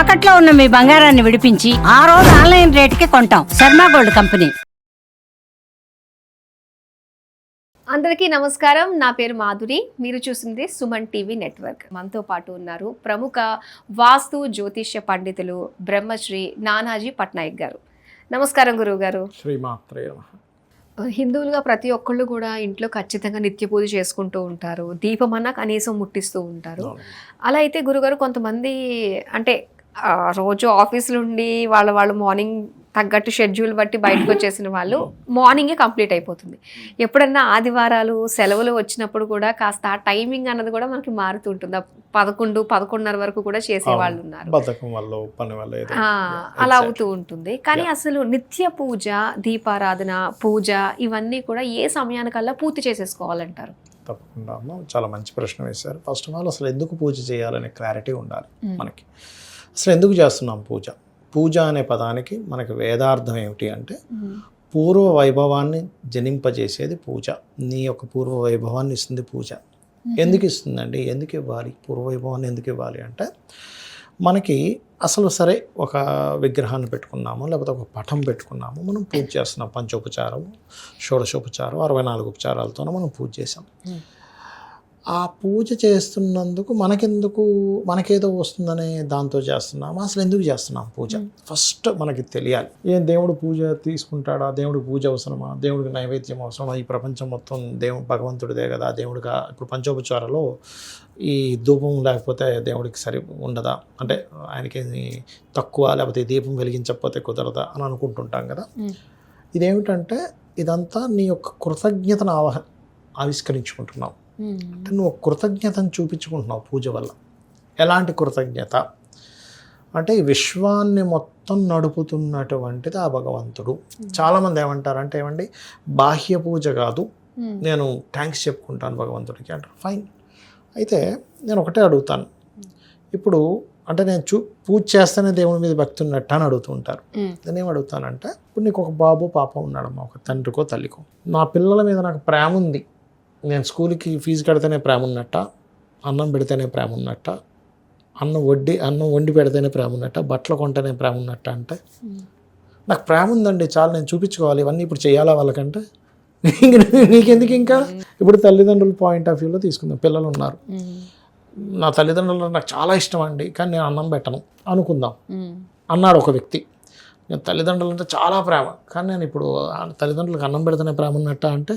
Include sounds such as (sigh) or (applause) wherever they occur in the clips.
తాకట్లో ఉన్న మీ బంగారాన్ని విడిపించి ఆ రోజు ఆన్లైన్ రేటుకి కొంటాం. Sharma gold company. అందరికీ నమస్కారం. నా పేరు మాధురి. మీరు చూస్తుంది సుమన్ టీవీ నెట్వర్క్. మనతో పాటు ఉన్నారు ప్రముఖ వాస్తు జ్యోతిష్య పండితులు బ్రహ్మశ్రీ నానాజీ పట్నాయక్ గారు. నమస్కారం గురువు గారు శ్రీమాత్రే. హిందువులుగా ప్రతి ఒక్కళ్ళు కూడా ఇంట్లో ఖచ్చితంగా నిత్య పూజ చేసుకుంటూ ఉంటారు. దీపం అన్న కనీసం ముట్టిస్తూ ఉంటారు. అలా అయితే గురుగారు కొంతమంది అంటే రోజు ఆఫీసులు ఉండి వాళ్ళ వాళ్ళు మార్నింగ్ తగ్గట్టు షెడ్యూల్ బట్టి బయటకు వచ్చేసిన వాళ్ళు మార్నింగే కంప్లీట్ అయిపోతుంది ఎప్పుడన్నా ఆదివారాలు సెలవులు వచ్చినప్పుడు కూడా కాస్త ఆ టైమింగ్ అన్నది కూడా మనకి మారుతుంటుంది పదకొండు పదకొండున్నర వరకు కూడా చేసే వాళ్ళు. ఉన్నారు అలా. అవుతూ ఉంటుంది కానీ. అసలు నిత్య పూజ దీపారాధన పూజ ఇవన్నీ కూడా ఏ సమయానికల్లా పూర్తి చేసేసుకోవాలంటారు తప్పకుండా చాలా మంచి ప్రశ్న వేశారు ఫస్ట్ ఆఫ్ ఆల్ అసలు ఎందుకు పూజ చేయాలనే క్లారిటీ ఉండాలి. మనకి అసలు ఎందుకు చేస్తున్నాం పూజ? పూజ అనే పదానికి మనకి వేదార్థం ఏమిటి అంటే పూర్వ వైభవాన్ని జనింపజేసేది పూజ. నీ యొక్క పూర్వ వైభవాన్ని ఇస్తుంది పూజ. ఎందుకు ఇస్తుందండి? ఎందుకు ఇవ్వాలి? పూర్వ వైభవాన్ని ఎందుకు ఇవ్వాలి అంటే మనకి అసలు సరే ఒక విగ్రహాన్ని పెట్టుకున్నాము లేకపోతే ఒక పటం పెట్టుకున్నాము మనం పూజ చేస్తున్నాం. పంచోపచారం షోడశోపచారం అరవై నాలుగు ఉపచారాలతోనే మనం పూజ చేసాం. ఆ పూజ చేస్తున్నందుకు మనకెందుకు మనకేదో వస్తుందనే దాంతో చేస్తున్నాము? అసలు ఎందుకు చేస్తున్నాం పూజ? ఫస్ట్ మనకి తెలియాలి. ఏ దేవుడు పూజ తీసుకుంటాడా? దేవుడికి పూజ అవసరమా? దేవుడికి నైవేద్యం అవసరమా? ఈ ప్రపంచం మొత్తం దేవుడు భగవంతుడిదే కదా? దేవుడిగా ఇప్పుడు పంచోపచారాలో ఈ ధూపం లేకపోతే దేవుడికి సరి ఉండదా? అంటే ఆయనకి తక్కువ లేకపోతే దీపం వెలిగించకపోతే కుదరదా? అని అనుకుంటుంటాం కదా. ఇదేమిటంటే ఇదంతా నీ యొక్క కృతజ్ఞతను ఆవహ ఆవిష్కరించుకుంటున్నావు అంటే నువ్వు కృతజ్ఞతను చూపించుకుంటున్నావు పూజ వల్ల. ఎలాంటి కృతజ్ఞత? అంటే విశ్వాన్ని మొత్తం నడుపుతున్నటువంటిది ఆ భగవంతుడు. చాలామంది ఏమంటారంటే ఏమండి బాహ్య పూజ కాదు. నేను థ్యాంక్స్ చెప్పుకుంటాను భగవంతుడికి అంటారు. ఫైన్. అయితే నేను ఒకటే అడుగుతాను. ఇప్పుడు అంటే నేను చూ పూజ చేస్తేనే దేవుని మీద భక్తి ఉన్నట్టు అని అడుగుతూ ఉంటారు. నేనేం అడుగుతానంటే ఇప్పుడు నీకు ఒక బాబు పాప ఉన్నాడమ్మా ఒక తండ్రికో తల్లికో. నా పిల్లల మీద నాకు ప్రేమ ఉంది. నేను స్కూల్కి ఫీజు కడితేనే ప్రేమ ఉన్నట్ట అన్నం పెడితేనే ప్రేమ ఉన్నట్ట అన్నం వడ్డీ అన్నం వండి పెడితేనే ప్రేమ ఉన్నట్ట బట్టలు కొంటేనే ప్రేమ ఉన్నట్ట అంటే నాకు ప్రేమ ఉందండి చాలు నేను చూపించుకోవాలి ఇవన్నీ ఇప్పుడు చేయాలా వాళ్ళకంటే? నీకెందుకు ఇంకా? ఇప్పుడు తల్లిదండ్రుల పాయింట్ ఆఫ్ వ్యూలో తీసుకుందాం పిల్లలు ఉన్నారు. నా తల్లిదండ్రులు నాకు చాలా ఇష్టం అండి కానీ నేను అన్నం పెట్టను అనుకుందాం. అన్నాడు ఒక వ్యక్తి. నేను తల్లిదండ్రులు అంటే చాలా ప్రేమ కానీ నేను ఇప్పుడు తల్లిదండ్రులకు అన్నం పెడితేనే ప్రేమ ఉన్నట్ట అంటే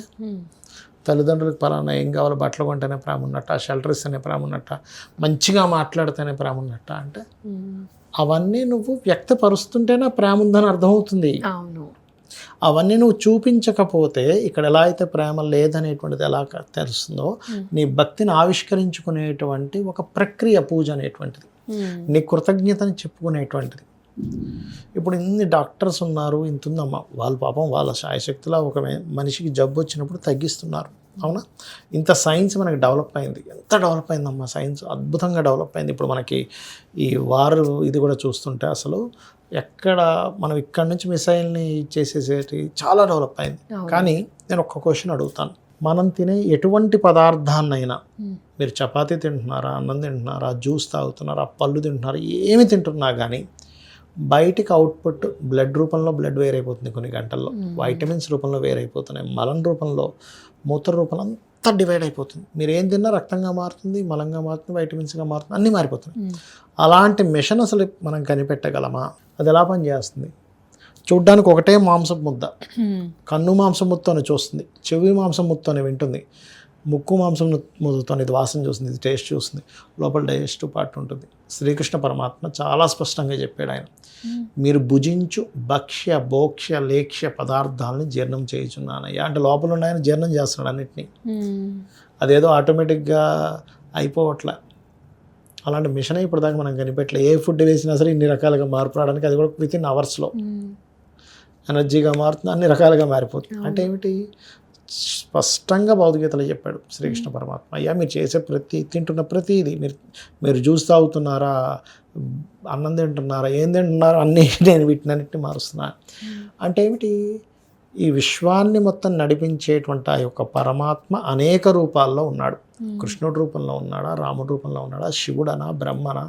తల్లిదండ్రులకు పలానా ఏం కావాలో బట్టలు కొంటేనే ప్రేమ ఉన్నట్ట షెల్టర్ ఇస్తేనే ప్రేమ ఉన్నట్ట మంచిగా మాట్లాడితేనే ప్రేమ ఉన్నట్ట అంటే అవన్నీ నువ్వు వ్యక్తపరుస్తుంటేనే ప్రేమ ఉందని అర్థమవుతుంది. అవును. అవన్నీ నువ్వు చూపించకపోతే ఇక్కడ ఎలా అయితే ప్రేమ లేదనేటువంటిది ఎలా తెలుస్తుందో నీ భక్తిని ఆవిష్కరించుకునేటువంటి ఒక ప్రక్రియ పూజ అనేటువంటిది. నీ కృతజ్ఞతని చెప్పుకునేటువంటిది. ఇప్పుడు ఇన్ని డాక్టర్స్ ఉన్నారు ఇంత ఉందమ్మా వాళ్ళ పాపం వాళ్ళ శాయశక్తిలో ఒక మనిషికి జబ్బు వచ్చినప్పుడు తగ్గిస్తున్నారు. అవునా? ఇంత సైన్స్ మనకి డెవలప్ అయింది. ఎంత డెవలప్ అయిందమ్మా సైన్స్? అద్భుతంగా డెవలప్ అయింది. ఇప్పుడు మనకి ఈ వారు ఇది కూడా చూస్తుంటే అసలు ఎక్కడ మనం ఇక్కడ నుంచి మిసైల్ని చేసేసేటి చాలా డెవలప్ అయింది. కానీ నేను ఒక్క క్వశ్చన్ అడుగుతాను. మనం తినే ఎటువంటి పదార్థాన్నైనా. మీరు చపాతీ తింటున్నారా అన్నం తింటున్నారా జ్యూస్ తాగుతున్నారా పళ్ళు తింటున్నారా ఏమి తింటున్నా కానీ బయటికి అవుట్పుట్ బ్లడ్ రూపంలో బ్లడ్ వేరైపోతుంది కొన్ని గంటల్లో. వైటమిన్స్ రూపంలో వేరైపోతున్నాయి మలం రూపంలో మూత్ర రూపంలో అంతా డివైడ్ అయిపోతుంది. మీరు ఏం తిన్నా రక్తంగా మారుతుంది మలంగా మారుతుంది వైటమిన్స్గా మారుతుంది అన్నీ మారిపోతున్నాయి. అలాంటి మిషన్ అసలు మనం కనిపెట్టగలమా? అది ఎలా పనిచేస్తుంది? చూడ్డానికి ఒకటే మాంసపు ముద్ద. కన్ను మాంసం ముద్దతోనే చూస్తుంది చెవి మాంసం ముద్దతోనే వింటుంది ముక్కు మాంసం ముద్దతోనే ఇది వాసన చూస్తుంది ఇది టేస్ట్ చూస్తుంది లోపల డైజెస్టివ్ పార్ట్ ఉంటుంది. శ్రీకృష్ణ పరమాత్మ చాలా స్పష్టంగా చెప్పాడు ఆయన. మీరు భుజించు భక్ష్య భోక్ష్య లేక్ష్య పదార్థాలని జీర్ణం చేయుచున్నానయ్యా అంటే లోపల ఉన్న ఆయన జీర్ణం చేస్తున్నాడు అన్నిటినీ. అదేదో ఆటోమేటిక్గా అయిపోవట్లే. అలాంటి మిషన్ ఇప్పటిదాకా మనం కనిపెట్టలే. ఏ ఫుడ్ వేసినా సరే ఇన్ని రకాలుగా మార్పు రావడానికి అది కూడా విత్ ఇన్ అవర్స్లో ఎనర్జీగా మారుతుంది అన్ని రకాలుగా మారిపోతుంది. అంటే ఏమిటి? స్పష్టంగా భౌతికతలో చెప్పాడు శ్రీకృష్ణ పరమాత్మ. అయ్యా మీరు చేసే ప్రతి తింటున్న ప్రతిది మీరు మీరు జ్యూస్ తాగుతున్నారా అన్నం తింటున్నారా ఏం తింటున్నారా అన్నీ (laughs) నేను వీటినన్నింటినీ మారుస్తున్నాను అంటే ఏమిటి? ఈ విశ్వాన్ని మొత్తం నడిపించేటువంటి ఆ యొక్క పరమాత్మ అనేక రూపాల్లో ఉన్నాడు. కృష్ణుడి రూపంలో ఉన్నాడా రాముడి రూపంలో ఉన్నాడా శివుడనా బ్రహ్మనా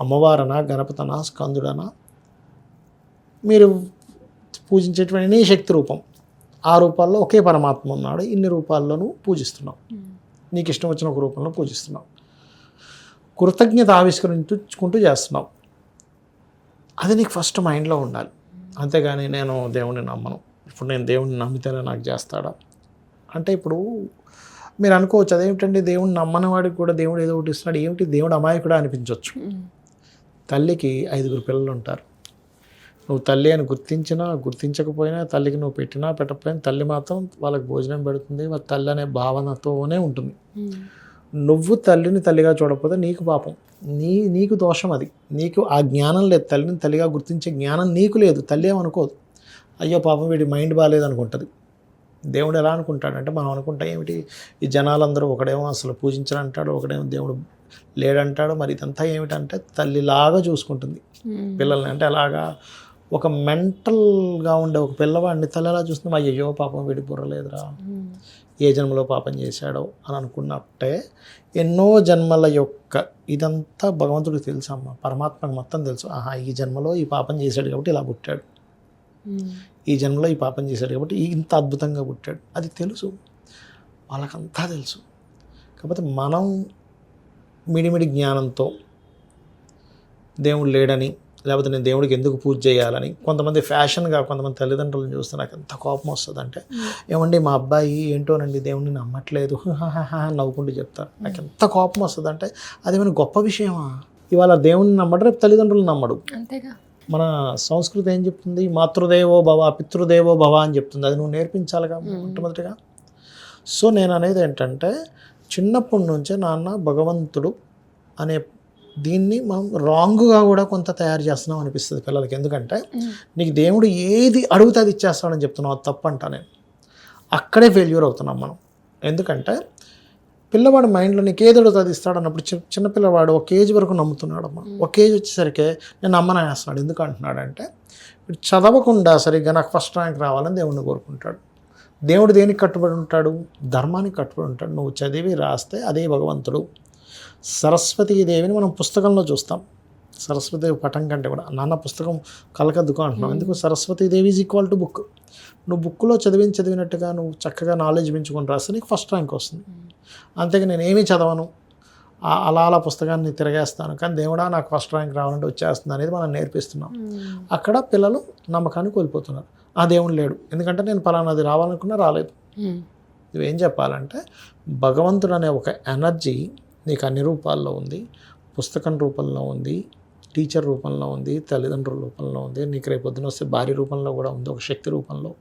అమ్మవారనా గణపతనా స్కందుడనా? మీరు పూజించేటువంటి శక్తి రూపం. ఆ రూపాల్లో ఒకే పరమాత్మ ఉన్నాడు. ఇన్ని రూపాల్లోనూ పూజిస్తున్నావు నీకు ఇష్టం వచ్చిన ఒక రూపంలో పూజిస్తున్నావు కృతజ్ఞత ఆవిష్కరించుకుంటూ చేస్తున్నావు అది నీకు ఫస్ట్ మైండ్లో ఉండాలి. అంతేగాని నేను దేవుణ్ణి నమ్మను. ఇప్పుడు నేను దేవుణ్ణి నమ్మితేనే నాకు చేస్తాడా? అంటే ఇప్పుడు మీరు అనుకోవచ్చు అదేమిటండి దేవుణ్ణి నమ్మని వాడికి కూడా దేవుడు ఏదో ఒకటి ఇస్తున్నాడు. ఏమిటి? దేవుడు అమాయకుడా అనిపించవచ్చు తల్లికి ఐదుగురు పిల్లలు ఉంటారు నువ్వు తల్లి అని గుర్తించినా గుర్తించకపోయినా తల్లికి నువ్వు పెట్టినా పెట్టకపోయినా తల్లి మాత్రం వాళ్ళకి భోజనం పెడుతుంది వాళ్ళ తల్లి అనే భావనతోనే ఉంటుంది. నువ్వు తల్లిని తల్లిగా చూడకపోతే నీకు పాపం. నీ నీకు దోషం అది. నీకు ఆ జ్ఞానం లేదు. తల్లిని తల్లిగా గుర్తించే జ్ఞానం నీకు లేదు. తల్లి ఏమనుకోదు. అయ్యో పాపం వీడి మైండ్ బాగాలేదు అనుకుంటుంది. దేవుడు ఎలా అనుకుంటాడంటే మనం అనుకుంటాం ఏమిటి? ఈ జనాలందరూ ఒకడేమో అసలు పూజించడంటాడు ఒకడేమో దేవుడు లేడంటాడు. మరి ఇదంతా ఏమిటంటే తల్లిలాగా చూసుకుంటుంది. పిల్లల్ని అంటే అలాగా ఒక మెంటల్గా ఉండే ఒక పిల్లవాడిని తల్లి ఎలా చూస్తుంది అయ్యో పాపం వీడి బుర్రలేదురా ఏ జన్మలో పాపం చేశాడో అని అనుకున్నట్టే ఎన్నో జన్మల యొక్క ఇదంతా భగవంతుడికి తెలుసు అమ్మ. పరమాత్మకు మొత్తం తెలుసు. ఆహా ఈ జన్మలో ఈ పాపం చేశాడు కాబట్టి ఇలా పుట్టాడు. ఈ జన్మలో ఈ పాపం చేశాడు కాబట్టి ఇంత అద్భుతంగా పుట్టాడు. అది తెలుసు. వాళ్ళకంతా తెలుసు. కాకపోతే మనం మిడిమిడి జ్ఞానంతో దేవుడు లేడని లేకపోతే నేను దేవుడికి ఎందుకు పూజ చేయాలని కొంతమంది ఫ్యాషన్గా కొంతమంది తల్లిదండ్రులను చూస్తే నాకు ఎంత కోపం వస్తుందంటే ఏమండి మా అబ్బాయి ఏంటోనండి దేవుడిని నమ్మట్లేదు. నవ్వుకుంటూ చెప్తారు. నాకు ఎంత కోపం వస్తుందంటే అదేమైనా గొప్ప విషయమా? ఇవాళ దేవుడిని నమ్మడు రేపు తల్లిదండ్రులు నమ్మడు. అంతేగా. మన సంస్కృతి ఏం చెప్తుంది? మాతృదేవో భవ పితృదేవో భవ అని చెప్తుంది. అది నువ్వు నేర్పించాలిగా మొట్టమొదటిగా. సో నేను అనేది ఏంటంటే చిన్నప్పటి నుంచే నాన్న భగవంతుడు అనే దీన్ని మనం రాంగ్గా కూడా కొంత తయారు చేస్తున్నాం అనిపిస్తుంది పిల్లలకి. ఎందుకంటే నీకు దేవుడు ఏది అడుగుతే అది ఇచ్చేస్తాడని చెప్తున్నావు అది తప్పు అంటా నేను. అక్కడే ఫెయిల్యూర్ అవుతున్నాం మనం. ఎందుకంటే పిల్లవాడి మైండ్లో నీకు ఏది అడుగుతుంది ఇస్తాడు అన్నప్పుడు చిన్న చిన్న పిల్లవాడు ఒక కేజీ వరకు నమ్ముతున్నాడు అమ్మ ఒక కేజీ వచ్చేసరికి నేను అమ్మని వేస్తున్నాడు. ఎందుకు అంటున్నాడంటే చదవకుండా సరిగ్గా నాకు ఫస్ట్ ర్యాంక్ రావాలని దేవుడిని కోరుకుంటాడు. దేవుడు దేనికి కట్టుబడి ఉంటాడు? ధర్మానికి కట్టుబడి ఉంటాడు. నువ్వు చదివి రాస్తే అదే భగవంతుడు. సరస్వతీదేవిని మనం పుస్తకంలో చూస్తాం. సరస్వతిదేవి పటం కంటే కూడా నాన్న పుస్తకం కలకద్దుకో అంటున్నాం ఎందుకు? Saraswatidevi is equal to book నువ్వు బుక్లో చదివిన చదివినట్టుగా నువ్వు చక్కగా నాలెడ్జ్ పెంచుకొని రాస్తే నీకు ఫస్ట్ ర్యాంక్ వస్తుంది. అంతేగా నేను ఏమీ చదవను. అలా అలా పుస్తకాన్ని తిరగేస్తాను. కానీ దేవుడా నాకు ఫస్ట్ ర్యాంక్ రావాలంటే వచ్చేస్తుంది అనేది మనం నేర్పిస్తున్నాం. అక్కడ పిల్లలు నమ్మకాన్ని కోల్పోతున్నారు. ఆ దేవుడు లేడు. ఎందుకంటే నేను పలానాది రావాలనుకున్నా రాలేదు. నువ్వేం చెప్పాలంటే భగవంతుడు అనే ఒక ఎనర్జీ నీకు అన్ని రూపాల్లో ఉంది పుస్తకం రూపంలో ఉంది టీచర్ రూపంలో ఉంది తల్లిదండ్రుల రూపంలో ఉంది నీకు రేపు పొద్దున వస్తే భార్య రూపంలో కూడా ఉంది ఒక శక్తి రూపంలో.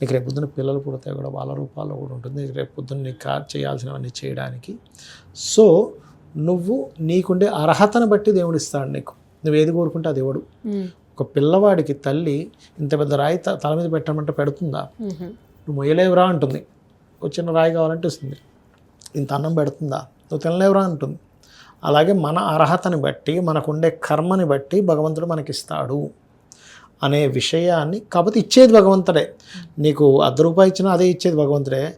నీకు రేపు పొద్దున పిల్లలు పుడితే కూడా వాళ్ళ రూపాల్లో కూడా ఉంటుంది నీకు రేపు పొద్దున్న నీకు కా చేయాల్సినవన్నీ చేయడానికి. సో నువ్వు నీకుండే అర్హతను బట్టి దేవుడు ఇస్తాడు నీకు. నువ్వు ఏది కోరుకుంటే ఆ దేవుడు ఒక పిల్లవాడికి తల్లి ఇంత పెద్ద రాయి తల మీద పెట్టమంటే పెడుతుందా? నువ్వు మొయ్యలేవురా అంటుంది. ఒక చిన్న రాయి కావాలంటే ఇస్తుంది. ఇంత అన్నం పెడుతుందా? నువ్వు తినలేవురా అంటుంది. అలాగే మన అర్హతని బట్టి మనకుండే కర్మని బట్టి భగవంతుడు మనకిస్తాడు అనే విషయాన్ని కాకపోతే ఇచ్చేది భగవంతుడే. నీకు అర్ధ రూపాయి ఇచ్చినా అదే ఇచ్చేది భగవంతుడే.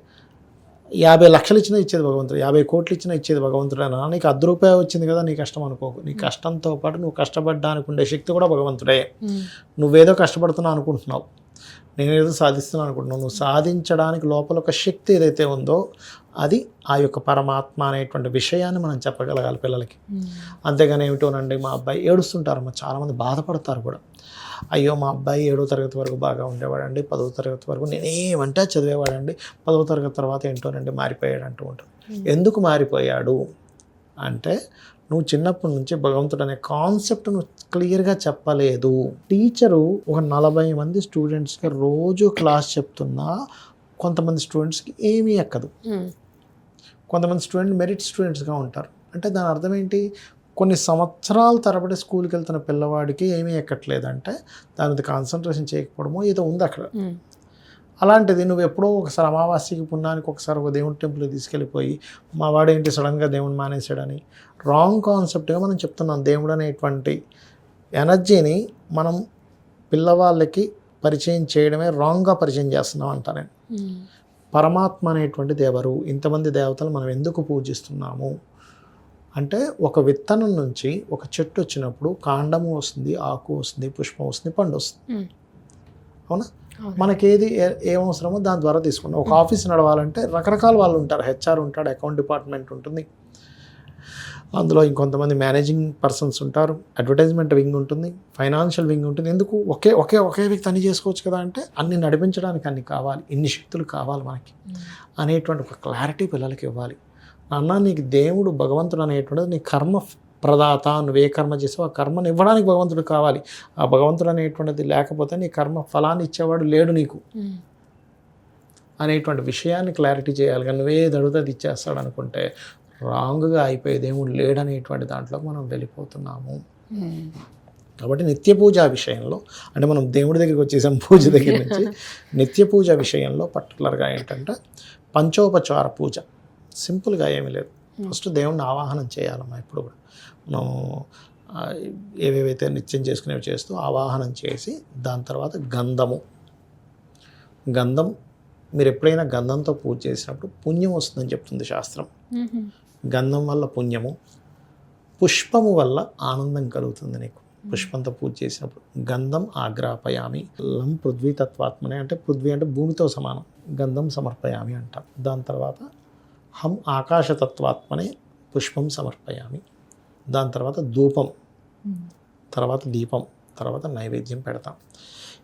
యాభై లక్షలు ఇచ్చినా ఇచ్చేది భగవంతుడు. యాభై కోట్లు ఇచ్చినా ఇచ్చేది భగవంతుడే అన్నా. నీకు అర్ధ రూపాయి వచ్చింది కదా నీ కష్టం అనుకోకు. నీ కష్టంతో పాటు నువ్వు కష్టపడడానికి ఉండే శక్తి కూడా భగవంతుడే. నువ్వేదో కష్టపడుతున్నావు అనుకుంటున్నావు. నేనేదో సాధిస్తున్నాను అనుకుంటున్నావు నువ్వు సాధించడానికి లోపల ఒక శక్తి ఏదైతే ఉందో అది ఆ యొక్క పరమాత్మ అనేటువంటి విషయాన్ని మనం చెప్పగలగాలి పిల్లలకి. అంతేగాని ఏమిటోనండి మా అబ్బాయి ఏడుస్తుంటారమ్మా చాలామంది బాధపడతారు కూడా. అయ్యో మా అబ్బాయి ఏడో తరగతి వరకు బాగా ఉండేవాడండి పదవ తరగతి వరకు నేనేమంటే చదివేవాడండి పదవ తరగతి తర్వాత ఏంటోనండి మారిపోయాడు అంటూ ఉంటారు ఎందుకు మారిపోయాడు? అంటే నువ్వు చిన్నప్పటి నుంచి భగవంతుడు అనే కాన్సెప్ట్ నువ్వు క్లియర్గా చెప్పలేదు. టీచరు ఒక నలభై మంది స్టూడెంట్స్కి రోజు క్లాస్ చెప్తున్నా కొంతమంది స్టూడెంట్స్కి ఏమీ ఎక్కదు. కొంతమంది స్టూడెంట్ మెరిట్ స్టూడెంట్స్గా ఉంటారు. అంటే దాని అర్థం ఏంటి? కొన్ని సంవత్సరాల తరబడి స్కూల్కి వెళ్తున్న పిల్లవాడికి ఏమీ ఎక్కట్లేదంటే దాని మీద కాన్సన్ట్రేషన్ చేయకపోవడమో ఏదో ఉంది అక్కడ. అలాంటిది నువ్వు ఎప్పుడో ఒకసారి అమావాస్యకి పుణ్యానికి ఒకసారి ఒక దేవుడి టెంపుల్కి తీసుకెళ్ళిపోయి మా వాడేంటి సడన్గా దేవుని మానేశాడని. రాంగ్ కాన్సెప్ట్గా మనం చెప్తున్నాం దేవుడు అనేటువంటి ఎనర్జీని మనం పిల్లవాళ్ళకి పరిచయం చేయడమే రాంగ్గా పరిచయం చేస్తున్నాం అంట నేను. పరమాత్మ అనేటువంటి దేవరు ఇంతమంది దేవతలు మనం ఎందుకు పూజిస్తున్నాము? అంటే ఒక విత్తనం నుంచి ఒక చెట్టు వచ్చినప్పుడు కాండము వస్తుంది ఆకు వస్తుంది పుష్పం వస్తుంది పండు వస్తుంది. మ్మ్. అవునా? అవును. మనకి ఏది ఏ- అవసరమో దాని ద్వారా తీసుకుంటాం ఒక ఆఫీస్ నడవాలంటే రకరకాల వాళ్ళు ఉంటారు. హెచ్ఆర్ ఉంటాడు అకౌంట్ డిపార్ట్మెంట్ ఉంటుంది. అందులో ఇంకొంతమంది మేనేజింగ్ పర్సన్స్ ఉంటారు. అడ్వర్టైజ్మెంట్ వింగ్ ఉంటుంది. ఫైనాన్షియల్ వింగ్ ఉంటుంది. ఎందుకు? ఒకే ఒకే ఒకే వ్యక్తి అన్ని చేసుకోవచ్చు కదా అంటే అన్ని నడిపించడానికి అన్ని కావాలి. ఇన్ని శక్తులు కావాలి మనకి. అనేటువంటి ఒక క్లారిటీ పిల్లలకి ఇవ్వాలి. అన్న నీకు దేవుడు భగవంతుడు అనేటువంటిది నీ కర్మ ప్రదాత నువ్వే కర్మ చేసావు ఆ కర్మను ఇవ్వడానికి భగవంతుడు కావాలి. ఆ భగవంతుడు అనేటువంటిది లేకపోతే నీ కర్మ ఫలాన్ని ఇచ్చేవాడు లేడు నీకు. అనేటువంటి విషయాన్ని క్లారిటీ చేయాలి. కానీ నువ్వే అది ఇచ్చేస్తాడు అనుకుంటే రాంగ్గా అయిపోయే దేవుడు లేడనేటువంటి దాంట్లో మనం వెళ్ళిపోతున్నాము. కాబట్టి నిత్య పూజ విషయంలో అంటే మనం దేవుడి దగ్గరికి వచ్చేసాం పూజ దగ్గర నుంచి (laughs) నిత్య పూజ విషయంలో పర్టికులర్గా ఏంటంటే పంచోపచార పూజ. సింపుల్గా ఏమీ లేదు. ఫస్ట్ దేవుడిని ఆవాహనం చేయాలమ్మా ఇప్పుడు కూడా. మనం ఏవేవైతే నిత్యం చేసుకునేవి చేస్తూ ఆవాహనం చేసి దాని తర్వాత గంధము. గంధం మీరు ఎప్పుడైనా గంధంతో పూజ చేసినప్పుడు పుణ్యం వస్తుందని చెప్తుంది శాస్త్రం. గంధం వల్ల పుణ్యము పుష్పము వల్ల ఆనందం కలుగుతుంది నీకు. పుష్పంతో పూజ చేసినప్పుడు గంధం ఆగ్రాపయామి. లం పృథ్వీ తత్వాత్మనే అంటే పృథ్వీ అంటే భూమితో సమానం. గంధం సమర్పయామి అంటాం. దాని తర్వాత హం ఆకాశతత్వాత్మనే పుష్పం సమర్పయామి. దాని తర్వాత ధూపం. తర్వాత దీపం. తర్వాత నైవేద్యం పెడతాం.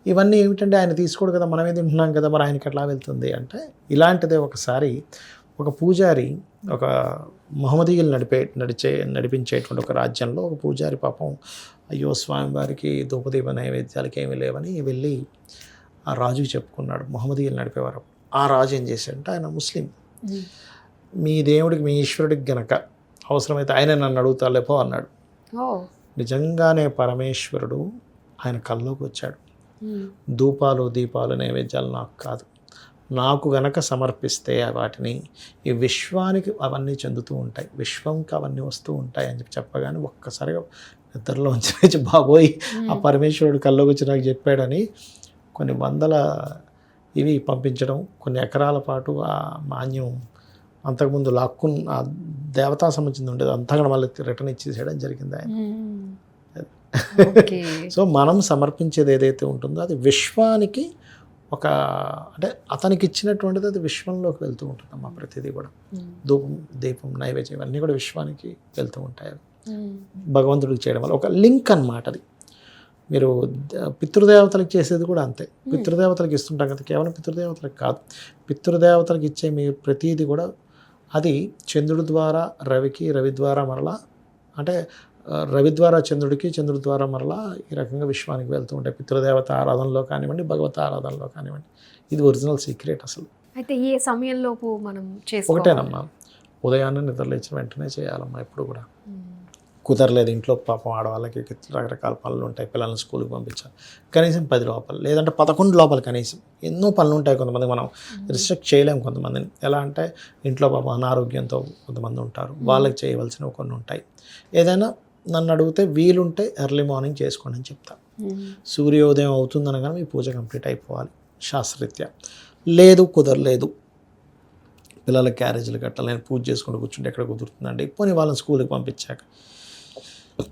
ఇవన్నీ ఏమిటంటే ఆయన తీసుకోడు కదా మనమే తింటున్నాం కదా మరి ఆయనకి ఎట్లా వెళ్తుంది అంటే ఇలాంటిదే ఒకసారి ఒక పూజారి ఒక మహమ్మదీయులు నడిపే నడిచే నడిపించేటువంటి ఒక రాజ్యంలో ఒక పూజారి పాపం అయ్యో స్వామివారికి ధూపదీప నైవేద్యాలకి ఏమీ లేవని వెళ్ళి ఆ రాజుకి చెప్పుకున్నాడు. మహమ్మదీయులు నడిపేవారు. ఆ రాజు ఏం చేశాడంటే ఆయన ముస్లిం. మీ దేవుడికి మీ ఈశ్వరుడికి గనక అవసరమైతే ఆయన నన్ను అడుగుతా లేపో అన్నాడు. నిజంగానే పరమేశ్వరుడు ఆయన కల్లోకి వచ్చాడు. ధూపాలు దీపాలు నైవేద్యాలు నాకు కాదు. నాకు గనక సమర్పిస్తే వాటిని ఈ విశ్వానికి అవన్నీ చెందుతూ ఉంటాయి. విశ్వంకి అవన్నీ వస్తూ ఉంటాయి అని చెప్పి చెప్పగానే ఒక్కసారిగా నిద్రలో వచ్చి బాబోయ్ ఆ పరమేశ్వరుడు కల్లోకి వచ్చి నాకు చెప్పాడని కొన్ని వందల ఇవి పంపించడం కొన్ని ఎకరాల పాటు ఆ మాన్యం అంతకుముందు లాక్కున్ ఆ దేవతా సంబంధించింది ఉండేది అంతా కూడా మళ్ళీ రిటర్న్ ఇచ్చేసేయడం జరిగింది ఆయన. (laughs) సో మనం సమర్పించేది ఏదైతే ఉంటుందో అది విశ్వానికి ఒక అంటే అతనికి ఇచ్చినటువంటిది అది విశ్వంలోకి వెళ్తూ ఉంటుందమ్మా ప్రతిదీ కూడా. ధూపం దీపం నైవేద్యం ఇవన్నీ కూడా విశ్వానికి వెళ్తూ ఉంటాయి. భగవంతుడికి చేయడం వల్ల ఒక లింక్ అన్నమాట అది. మీరు పితృదేవతలకు చేసేది కూడా అంతే. పితృదేవతలకు ఇస్తుంటాం కదా కేవలం పితృదేవతలకు కాదు. పితృదేవతలకు ఇచ్చే మీ ప్రతీది కూడా అది చంద్రుడి ద్వారా రవికి రవి ద్వారా మరలా అంటే రవి ద్వారా చంద్రుడికి చంద్రుడి ద్వారా మరలా ఈ రకంగా విశ్వానికి వెళ్తూ ఉంటాయి. పితృదేవత ఆరాధనలో కానివ్వండి భగవత ఆరాధనలో కానివ్వండి. ఇది ఒరిజినల్ సీక్రెట్ అసలు. అయితే ఏ సమయంలోపు మనం ఒకటేనమ్మా ఉదయాన్నే నిద్రలేచిన వెంటనే చేయాలమ్మా ఎప్పుడు కూడా. కుదరలేదు ఇంట్లో పాపం ఆడవాళ్ళకి రకరకాల పనులు ఉంటాయి పిల్లల్ని స్కూల్కి పంపించాలి. కనీసం పది లోపల లేదంటే పదకొండు లోపల కనీసం ఎన్నో పనులు ఉంటాయి కొంతమంది మనం రిస్ట్రిక్ట్ చేయలేము కొంతమందిని. ఎలా అంటే ఇంట్లో పాపం అనారోగ్యంతో కొంతమంది ఉంటారు వాళ్ళకి చేయవలసినవి కొన్ని ఉంటాయి. ఏదైనా నన్ను అడిగితే వీలుంటే ఎర్లీ మార్నింగ్ చేసుకోండి అని చెప్తా. సూర్యోదయం అవుతుందనగానే మీ పూజ కంప్లీట్ అయిపోవాలి శాస్త్రరీత్యా. లేదు కుదరలేదు. పిల్లల క్యారేజీలు కట్టాలి నేను పూజ చేసుకుంటూ కూర్చుంటే ఎక్కడ కుదురుతుందండి? పోనీ వాళ్ళని స్కూల్కి పంపించాక.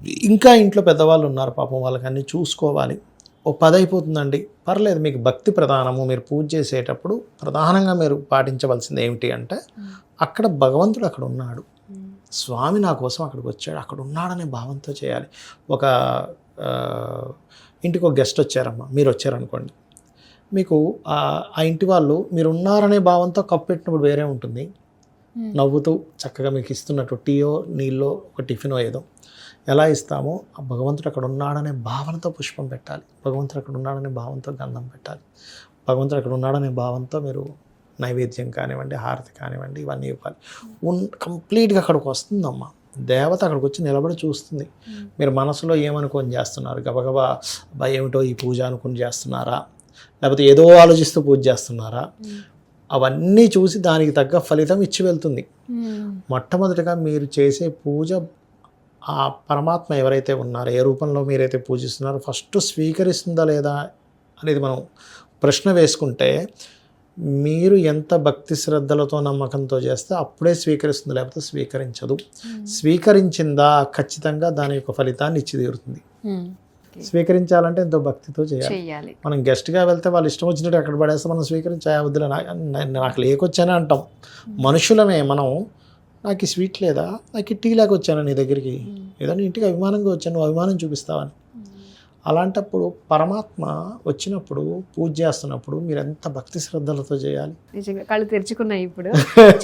ఇంకా ఇంట్లో పెద్దవాళ్ళు ఉన్నారు పాపం వాళ్ళకి అన్నీ చూసుకోవాలి. ఓ పది అయిపోతుందండి. పర్లేదు మీకు భక్తి ప్రధానము మీరు పూజ చేసేటప్పుడు ప్రధానంగా మీరు పాటించవలసింది ఏమిటి అంటే అక్కడ భగవంతుడు అక్కడ ఉన్నాడు. స్వామి నా కోసం అక్కడికి వచ్చాడు. అక్కడ ఉన్నాడనే భావంతో చేయాలి. ఒక ఇంటికి ఒక గెస్ట్ వచ్చారమ్మా. మీరు వచ్చారనుకోండి. మీకు ఆ ఇంటి వాళ్ళు మీరు ఉన్నారనే భావంతో కప్పు పెట్టినప్పుడు వేరే ఉంటుంది. నవ్వుతూ చక్కగా మీకు ఇస్తున్నట్టు టీయో నీళ్ళో ఒక టిఫినో ఏదో. ఎలా ఇస్తామో ఆ భగవంతుడు అక్కడ ఉన్నాడనే భావనతో పుష్పం పెట్టాలి. భగవంతుడు అక్కడ ఉన్నాడనే భావంతో గంధం పెట్టాలి. భగవంతుడు అక్కడ ఉన్నాడనే భావంతో మీరు నైవేద్యం కానివ్వండి హారతి కానివ్వండి ఇవన్నీ ఇవ్వాలి. ఉన్ కంప్లీట్గా అక్కడికి వస్తుందమ్మా. దేవత అక్కడికి వచ్చి నిలబడి చూస్తుంది. మీరు మనసులో ఏమనుకొని చేస్తున్నారు? గబగబా అబ్బా ఏమిటో ఈ పూజ అనుకుని చేస్తున్నారా? లేకపోతే ఏదో ఆలోచిస్తూ పూజ చేస్తున్నారా. అవన్నీ చూసి దానికి తగ్గ ఫలితం ఇచ్చి వెళ్తుంది. మొట్టమొదటిగా మీరు చేసే పూజ ఆ పరమాత్మ ఎవరైతే ఉన్నారో ఏ రూపంలో మీరైతే పూజిస్తున్నారో ఫస్ట్ స్వీకరిస్తుందా లేదా అనేది మనం ప్రశ్న వేసుకుంటే మీరు ఎంత భక్తి శ్రద్ధలతో నమ్మకంతో చేస్తే అప్పుడే స్వీకరిస్తుంది లేకపోతే స్వీకరించదు. స్వీకరించిందా ఖచ్చితంగా దాని యొక్క ఫలితాన్ని ఇచ్చి తీరుతుంది స్వీకరించాలంటే ఎంతో భక్తితో చేయాలి. మనం గెస్ట్గా వెళ్తే వాళ్ళు ఇష్టం వచ్చినట్టు అక్కడ పడేస్తే మనం స్వీకరించా వద్దులే నాకు లేకొచ్చానే అంటాం. మనుషులమే మనం నాకు ఈ స్వీట్ లేదా? నాకు ఈ టీ లేక వచ్చాను నీ దగ్గరికి? ఏదో నీ ఇంటికి అభిమానంగా వచ్చాను నువ్వు అభిమానం చూపిస్తావని. అలాంటప్పుడు పరమాత్మ వచ్చినప్పుడు పూజ చేస్తున్నప్పుడు మీరు ఎంత భక్తి శ్రద్ధలతో చేయాలి? నిజంగా కళ్ళు తెరుచుకున్నాయి ఇప్పుడు.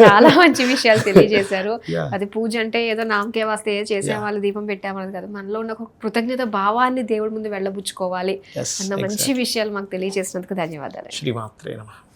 చాలా మంచి విషయాలు తెలియజేశారు. (laughs) అది పూజ అంటే ఏదో నామకే వస్తే చేసే వాళ్ళు దీపం పెట్టామన్నది కదా. మనలో ఉన్న ఒక కృతజ్ఞత భావాన్ని దేవుడి ముందు వెళ్ళబుచ్చుకోవాలి అన్న మంచి. విషయాలు మాకు తెలియజేసినందుకు ధన్యవాదాలు. శ్రీమాత్రే నమ.